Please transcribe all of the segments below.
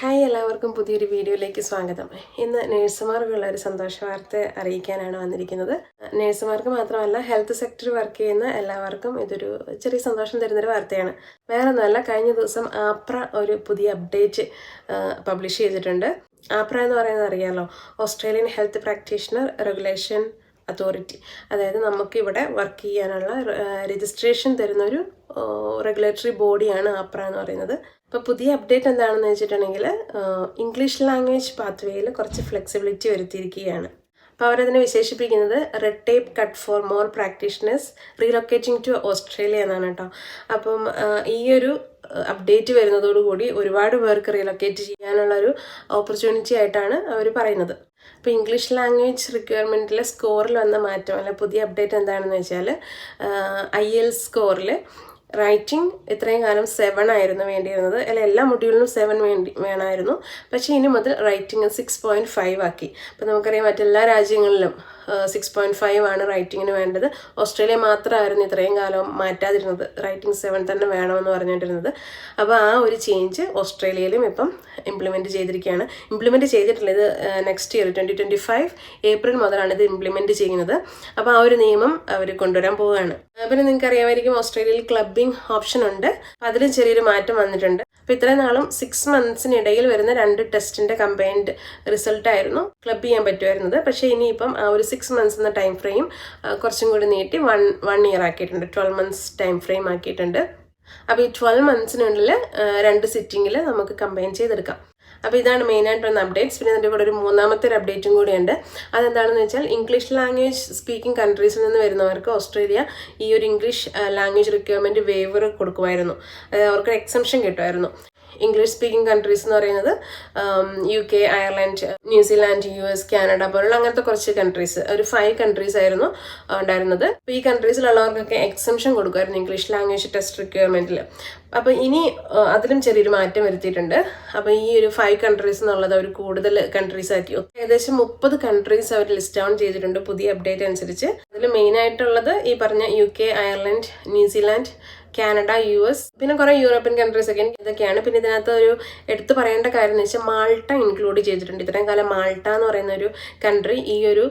Hi എല്ലാവർക്കും പുതിയൊരു വീഡിയോയിലേക്ക് സ്വാഗതം. ഇന്ന് നഴ്സുമാർക്കുള്ള ഒരു സന്തോഷ വാർത്ത അറിയിക്കാനാണ് വന്നിരിക്കുന്നത്. നഴ്സുമാർക്ക് മാത്രമല്ല ഹെൽത്ത് സെക്ടറിൽ വർക്ക് ചെയ്യുന്ന എല്ലാവർക്കും ഇതൊരു ചെറിയ സന്തോഷം തരുന്നൊരു വാർത്തയാണ്. വേറെ ഒന്നുമല്ല കഴിഞ്ഞ ദിവസം ആപ്ര ഒരു പുതിയ അപ്ഡേറ്റ് പബ്ലിഷ് ചെയ്തിട്ടുണ്ട്. ആപ്ര എന്ന് പറയുന്നത് അറിയാമല്ലോ Australian health practitioner regulation authority അതായത് നമുക്കിവിടെ വർക്ക് ചെയ്യാനുള്ള രജിസ്ട്രേഷൻ തരുന്നൊരു റെഗുലേറ്ററി ബോഡിയാണ് ആപ്ര എന്ന് പറയുന്നത്. ഇപ്പോൾ പുതിയ അപ്ഡേറ്റ് എന്താണെന്ന് വെച്ചിട്ടുണ്ടെങ്കിൽ ഇംഗ്ലീഷ് ലാംഗ്വേജ് പാത്വേയിൽ കുറച്ച് ഫ്ലെക്സിബിലിറ്റി വരുത്തിയിരിക്കുകയാണ്. അപ്പോൾ അവരതിനെ വിശേഷിപ്പിക്കുന്നത് red tape cut for more practitioners relocating to Australia എന്നാണ് കേട്ടോ. അപ്പം ഈ ഒരു അപ്ഡേറ്റ് വരുന്നതോടുകൂടി ഒരുപാട് പേർക്ക് റീലൊക്കേറ്റ് ചെയ്യാനുള്ള ഒരു ഓപ്പർച്യൂണിറ്റി ആയിട്ടാണ് അവർ പറയുന്നത്. അപ്പോൾ ഇംഗ്ലീഷ് ലാംഗ്വേജ് റിക്വയർമെന്റിലെ സ്കോറിൽ വന്ന മാറ്റം അല്ല പുതിയ അപ്ഡേറ്റ് എന്താണെന്ന് വെച്ചാൽ ഐ എൽ സ്കോറിൽ റൈറ്റിംഗ് ഇത്രയും കാലം സെവൻ ആയിരുന്നു വേണ്ടിയിരുന്നത്. അല്ല എല്ലാ മൊഡ്യൂളിനും സെവൻ വേണ്ടി വേണമായിരുന്നു. പക്ഷേ ഇനി മുതൽ റൈറ്റിംഗ് സിക്സ് പോയിന്റ് ഫൈവ് ആക്കി. അപ്പോൾ നമുക്കറിയാം മറ്റെല്ലാ രാജ്യങ്ങളിലും സിക്സ് പോയിന്റ് ഫൈവ് ആണ് റൈറ്റിങ്ങിന് വേണ്ടത്. ഓസ്ട്രേലിയ മാത്രമായിരുന്നു ഇത്രയും കാലം മാറ്റാതിരുന്നത്. റൈറ്റിംഗ് സെവൻ തന്നെ വേണമെന്ന് പറഞ്ഞുകൊണ്ടിരുന്നത്. അപ്പോൾ ആ ഒരു ചേഞ്ച് ഓസ്ട്രേലിയയിലും ഇപ്പം ഇംപ്ലിമെന്റ് ചെയ്തിരിക്കുകയാണ്. ഇംപ്ലിമെന്റ് ചെയ്തിട്ടില്ല. ഇത് next year twenty twenty five April മുതലാണ് ഇത് ഇംപ്ലിമെന്റ് ചെയ്യുന്നത്. അപ്പോൾ ആ ഒരു നിയമം അവർ കൊണ്ടുവരാൻ പോവുകയാണ്. പിന്നെ നിങ്ങൾക്ക് അറിയാമായിരിക്കും ഓസ്ട്രേലിയയിൽ ക്ലബിംഗ് ഓപ്ഷൻ ഉണ്ട്. അതിൽ ചെറിയൊരു മാറ്റം വന്നിട്ടുണ്ട്. അപ്പോൾ ഇത്രയും നാളും സിക്സ് മന്ത്സിനിടയിൽ വരുന്ന രണ്ട് ടെസ്റ്റിന്റെ കമ്പൈൻഡ് റിസൾട്ട് ആയിരുന്നു ക്ലബ് ചെയ്യാൻ പറ്റുമായിരുന്നത്. പക്ഷേ ഇനിയിപ്പം ആ ഒരു സിക്സ് മന്ത്സ് എന്ന ടൈം ഫ്രെയിം കുറച്ചും കൂടി നീട്ടി വൺ വൺ ഇയർ ആക്കിയിട്ടുണ്ട്. ട്വൽവ് മന്ത്സ് ടൈം ഫ്രെയിം ആക്കിയിട്ടുണ്ട്. അപ്പോൾ ഈ ട്വൽവ് മന്ത്സിനുള്ളിൽ രണ്ട് സിറ്റിങ്ങിൽ നമുക്ക് കമ്പൈൻ ചെയ്തെടുക്കാം. അപ്പോൾ ഇതാണ് മെയിനായിട്ട് വന്ന അപ്ഡേറ്റ്സ് പിന്നെ അതിന്റെ കൂടെ ഒരു മൂന്നാമത്തെ ഒരു അപ്ഡേറ്റും കൂടിയുണ്ട്. അതെന്താണെന്ന് വെച്ചാൽ ഇംഗ്ലീഷ് ലാംഗ്വേജ് സ്പീക്കിംഗ് കൺട്രീസിൽ നിന്ന് വരുന്നവർക്ക് ഓസ്ട്രേലിയ ഈ ഒരു ഇംഗ്ലീഷ് ലാംഗ്വേജ് റിക്വയർമെന്റ് വേവർ കൊടുക്കുമായിരുന്നു. അവർക്ക് എക്സംഷൻ കിട്ടുമായിരുന്നു. ഇംഗ്ലീഷ് സ്പീക്കിംഗ് കൺട്രീസ് എന്ന് പറയുന്നത് U K Ireland New Zealand U S Canada പോലുള്ള അങ്ങനത്തെ കുറച്ച് കൺട്രീസ് ഒരു ഫൈവ് കൺട്രീസ് ആയിരുന്നു ഉണ്ടായിരുന്നത്. അപ്പോൾ ഈ കൺട്രീസിലുള്ളവർക്കൊക്കെ എക്സംഷൻ കൊടുക്കുമായിരുന്നു ഇംഗ്ലീഷ് ലാംഗ്വേജ് ടെസ്റ്റ് റിക്വയർമെന്റിൽ അപ്പോൾ ഇനി അതിലും ചെറിയൊരു മാറ്റം വരുത്തിയിട്ടുണ്ട്. അപ്പോൾ ഈ ഒരു ഫൈവ് കൺട്രീസ് എന്നുള്ളത് അവർ കൂടുതൽ കൺട്രീസ് ആക്കി. ഏകദേശം മുപ്പത് കൺട്രീസ് അവർ ലിസ്റ്റ് ഡൗൺ ചെയ്തിട്ടുണ്ട് പുതിയ അപ്ഡേറ്റ് അനുസരിച്ച്. അതിൽ മെയിനായിട്ടുള്ളത് ഈ പറഞ്ഞ U K Ireland New Zealand Canada U S പിന്നെ കുറേ യൂറോപ്യൻ കൺട്രീസ് ഒക്കെ ഇതൊക്കെയാണ്. പിന്നെ ഇതിനകത്ത് ഒരു എടുത്തു പറയേണ്ട കാര്യം എന്ന് വെച്ചാൽ മാൾട്ട ഇൻക്ലൂഡ് ചെയ്തിട്ടുണ്ട്. ഇത്രയും കാലം മാൾട്ട എന്ന് പറയുന്ന ഒരു കൺട്രി ഈ ഒരു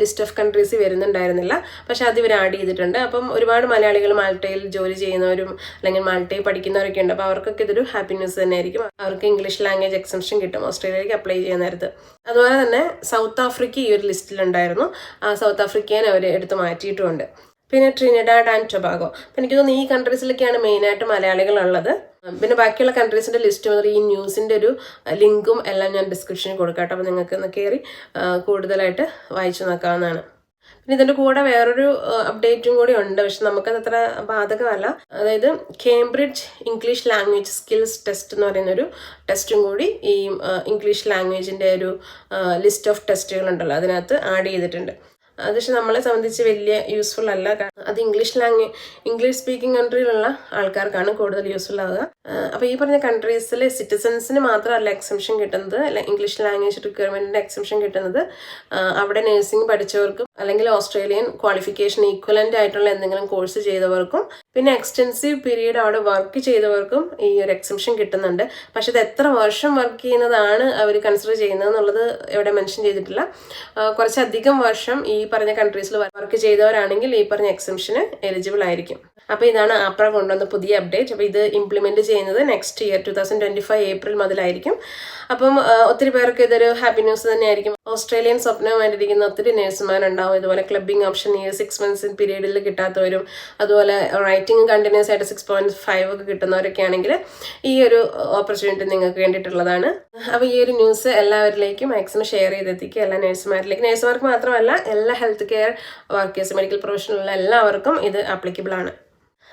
ലിസ്റ്റ് ഓഫ് കൺട്രീസ് വരുന്നുണ്ടായിരുന്നില്ല. പക്ഷെ അത് ഇവർ ആഡ് ചെയ്തിട്ടുണ്ട്. അപ്പം ഒരുപാട് മലയാളികൾ മാൾട്ടയിൽ ജോലി ചെയ്യുന്നവരും അല്ലെങ്കിൽ മാൾട്ടയിൽ പഠിക്കുന്നവരൊക്കെ ഉണ്ട്. അപ്പോൾ അവർക്കൊക്കെ ഇതൊരു ഹാപ്പി ന്യൂസ് തന്നെയായിരിക്കും. അവർക്ക് ഇംഗ്ലീഷ് ലാംഗ്വേജ് എക്സംഷൻ കിട്ടും. ഓസ്ട്രേലിയയിലേക്ക് അപ്ലൈ ചെയ്യുന്ന നേരത്ത്. അതുപോലെ തന്നെ സൗത്ത് ആഫ്രിക്ക ഈ ഒരു ലിസ്റ്റിലുണ്ടായിരുന്നു ആ സൗത്ത് ആഫ്രിക്കയെ അവർ എടുത്ത് മാറ്റിയിട്ടുമുണ്ട് പിന്നെ ട്രിനിഡാഡ് ആൻഡ് ടൊബാഗോ അപ്പം എനിക്ക് തോന്നുന്നു ഈ കൺട്രീസിലൊക്കെയാണ് മെയിനായിട്ട് മലയാളികൾ ഉള്ളത് പിന്നെ ബാക്കിയുള്ള കൺട്രീസിന്റെ ലിസ്റ്റ് മുതൽ ഈ ന്യൂസിന്റെ ഒരു ലിങ്കും എല്ലാം ഞാൻ ഡിസ്ക്രിപ്ഷനിൽ കൊടുക്കാം അപ്പോൾ നിങ്ങൾക്ക് ഒന്ന് കയറി കൂടുതലായിട്ട് വായിച്ചു നോക്കാവുന്നതാണ്. പിന്നെ ഇതിന്റെ കൂടെ വേറൊരു അപ്ഡേറ്റും കൂടി ഉണ്ട്. പക്ഷെ നമുക്കത് അത്ര ബാധകമല്ല. അതായത് Cambridge English language skills test എന്ന് പറയുന്നൊരു ടെസ്റ്റും കൂടി ഈ ഇംഗ്ലീഷ് ലാംഗ്വേജിന്റെ ഒരു ലിസ്റ്റ് ഓഫ് ടെസ്റ്റുകൾ ഉണ്ടല്ലോ. അതിനകത്ത് ആഡ് ചെയ്തിട്ടുണ്ട്. അത് പക്ഷെ നമ്മളെ സംബന്ധിച്ച് വലിയ യൂസ്ഫുൾ അല്ല. അത് ഇംഗ്ലീഷ് ലാംഗ്വേജ് ഇംഗ്ലീഷ് സ്പീക്കിംഗ് കൺട്രിയിലുള്ള ആൾക്കാർക്കാണ് കൂടുതൽ യൂസ്ഫുൾ ആവുക. അപ്പോൾ ഈ പറഞ്ഞ കൺട്രീസിലെ സിറ്റിസൺസിന് മാത്രമല്ല എക്സംഷൻ കിട്ടുന്നത് ഇംഗ്ലീഷ് ലാംഗ്വേജ് റിക്വയർമെന്റിന്റെ എക്സംഷൻ കിട്ടുന്നത് അവിടെ നഴ്സിംഗ് പഠിച്ചവർക്കും അല്ലെങ്കിൽ ഓസ്ട്രേലിയൻ ക്വാളിഫിക്കേഷൻ ഈക്വലന്റ് ആയിട്ടുള്ള എന്തെങ്കിലും കോഴ്സ് ചെയ്തവർക്കും പിന്നെ എക്സ്റ്റെൻസീവ് പീരീഡ് അവിടെ വർക്ക് ചെയ്തവർക്കും ഈ ഒരു എക്സംഷൻ കിട്ടുന്നുണ്ട്. പക്ഷെ ഇത് എത്ര വർഷം വർക്ക് ചെയ്യുന്നതാണ് അവർ കൺസിഡർ ചെയ്യുന്നത് എന്നുള്ളത് ഇവിടെ മെൻഷൻ ചെയ്തിട്ടില്ല. കുറച്ചധികം വർഷം ഈ പറഞ്ഞ കൺട്രീസിൽ വർക്ക് ചെയ്തവരാണെങ്കിൽ ഈ പറഞ്ഞ എക്സംഷന് എലിജിബിൾ ആയിരിക്കും. അപ്പോൾ ഇതാണ് ആപ്ര കൊണ്ടുവന്ന പുതിയ അപ്ഡേറ്റ് അപ്പോൾ ഇത് ഇംപ്ലിമെന്റ് ചെയ്യുന്നത് next year two thousand twenty five April മുതലായിരിക്കും. അപ്പം ഒത്തിരി പേർക്ക് ഇതൊരു ഹാപ്പി ന്യൂസ് തന്നെയായിരിക്കും. ഓസ്ട്രേലിയൻ സ്വപ്നമായിട്ടിരിക്കുന്ന ഒത്തിരി നേഴ്സുമാരുണ്ടാവും ഇതുപോലെ ക്ലബിംഗ് ഓപ്ഷൻ ഈ സിക്സ് മന്ത്സ് പീരീഡിൽ കിട്ടാത്തവരും അതുപോലെ റൈറ്റിംഗ് കണ്ടിന്യൂസ് ആയിട്ട് സിക്സ് പോയിന്റ് ഫൈവ് ഒക്കെ കിട്ടുന്നവരൊക്കെ ആണെങ്കിൽ ഈ ഒരു ഓപ്പർച്യൂണിറ്റി നിങ്ങൾക്ക് വേണ്ടിയിട്ടുള്ളതാണ്. അപ്പോൾ ഈ ഒരു ന്യൂസ് എല്ലാവരിലേക്കും മാക്സിമം ഷെയർ ചെയ്തെത്തിക്കുക. എല്ലാ നേഴ്സുമാരിലേക്ക് നേഴ്സുമാർക്ക് മാത്രമല്ല എല്ലാ ഹെൽത്ത് കെയർ വർക്കേഴ്സ് മെഡിക്കൽ പ്രൊഫഷണലുള്ള എല്ലാവർക്കും ഇത് ആപ്ലിക്കബിൾ ആണ്.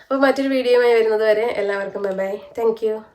അപ്പോൾ മറ്റൊരു വീഡിയോയുമായി വരുന്നത് വരെ എല്ലാവർക്കും ബൈ ബൈ താങ്ക്